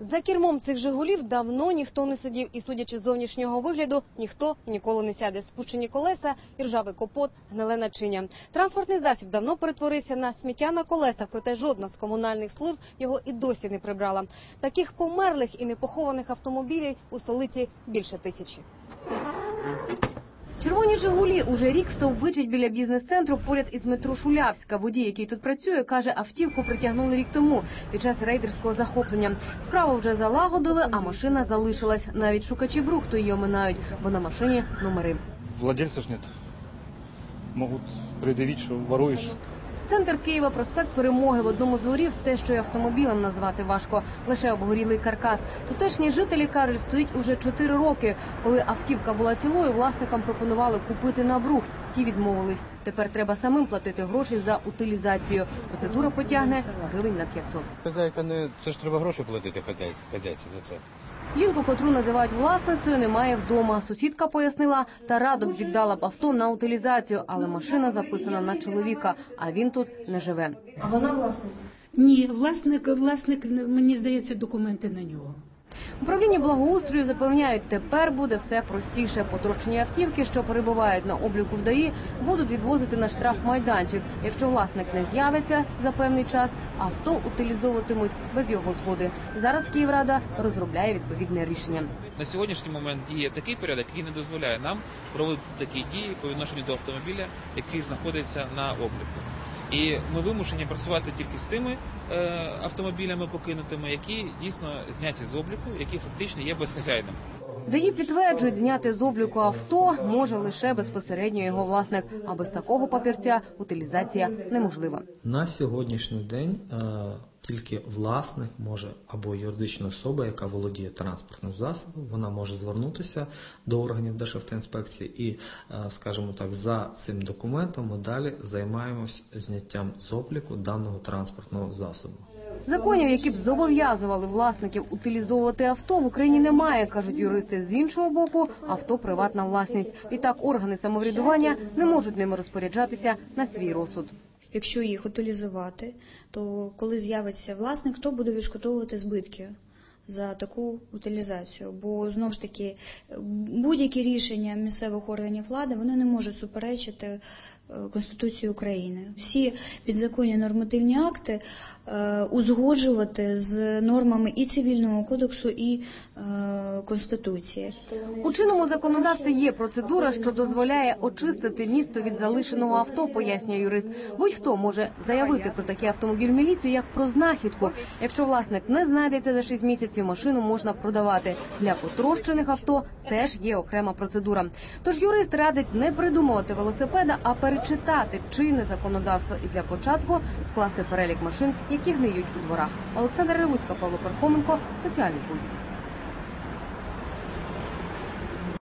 За кермом цих Жигулів давно ніхто не сидів, і судячи з зовнішнього вигляду, ніхто ніколи не сяде. Спущені колеса і ржавий капот, гниле начиння. Транспортний засіб давно перетворився на сміття на колесах, проте жодна з комунальних служб його і досі не прибрала. Таких померлих і непохованих автомобілів у столиці більше тисячі. Червоні Жигулі уже рік стовбичить біля бізнес-центру поряд із метро Шулявська. Водій, який тут працює, каже, автівку притягнули рік тому під час рейдерського захоплення. Справу вже залагодили, а машина залишилась. Навіть шукачі брухту її оминають, бо на машині номери. Владельця ж нет. Можуть предъявить, що воруешь. Центр Києва, проспект Перемоги в одному з дворів те, що й автомобілем назвати важко, лише обгорілий каркас. Тутешні жителі кажуть, стоїть уже 4 роки. Коли автівка була цілою, власникам пропонували купити на брухт. Ті відмовились. Тепер треба самим платити гроші за утилізацію. Процедура потягне гривень на 500. Хазяйка не це ж треба гроші платити хазяйці, хазяйці за це. Жінку, котру називають власницею, немає вдома. Сусідка пояснила, та радо б віддала б авто на утилізацію, але машина записана на чоловіка, а він тут не живе. А вона власниця. Ні, власник, власник, мені здається, документи на нього. Управління благоустрою запевняють, тепер буде все простіше. Потрощені автівки, що перебувають на обліку в ДАІ, будуть відвозити на штрафмайданчик. Якщо власник не з'явиться за певний час, авто утилізовуватимуть без його згоди. Зараз Київрада розробляє відповідне рішення. На сьогоднішній момент діє такий порядок, який не дозволяє нам проводити такі дії по відношенню до автомобіля, який знаходиться на обліку. І ми вимушені працювати тільки з тими е, автомобілями покинутими, які дійсно зняті з обліку, які фактично є безхазяйними. ДАІ підтверджують, зняти з обліку авто може лише безпосередньо його власник. А без такого папірця утилізація неможлива. На сьогоднішній день е, тільки власник може або юридична особа, яка володіє транспортним засобом, вона може звернутися до органів Державтоінспекції і, е, скажімо так, за цим документом ми далі займаємось зняттям з обліку даного транспортного засобу. Законів, які б зобов'язували власників утилізовувати авто, в Україні немає, кажуть юристи. З іншого боку, авто приватна власність. І так органи самоврядування не можуть ними розпоряджатися на свій розсуд. Якщо їх утилізувати, то коли з'явиться власник, хто буде відшкодовувати збитки за таку утилізацію? Бо знову ж таки будь-які рішення місцевих органів влади вони не можуть суперечити е, Конституції України. Всі підзаконні нормативні акти е, узгоджувати з нормами і цивільного кодексу, і е, Конституції. У чинному законодавстві є процедура, що дозволяє очистити місто від залишеного авто, пояснює юрист. Будь-хто може заявити про такий автомобіль міліцію як про знахідку. Якщо власник не знайдеться за 6 місяців, машину можна продавати. Для потрощених авто теж є окрема процедура. Тож юрист радить не придумувати велосипеда, а перечитати чинне законодавство і для початку скласти перелік машин, які гниють у дворах. Олександр Ревуцька, Павло Пархоменко, соціальний пульс.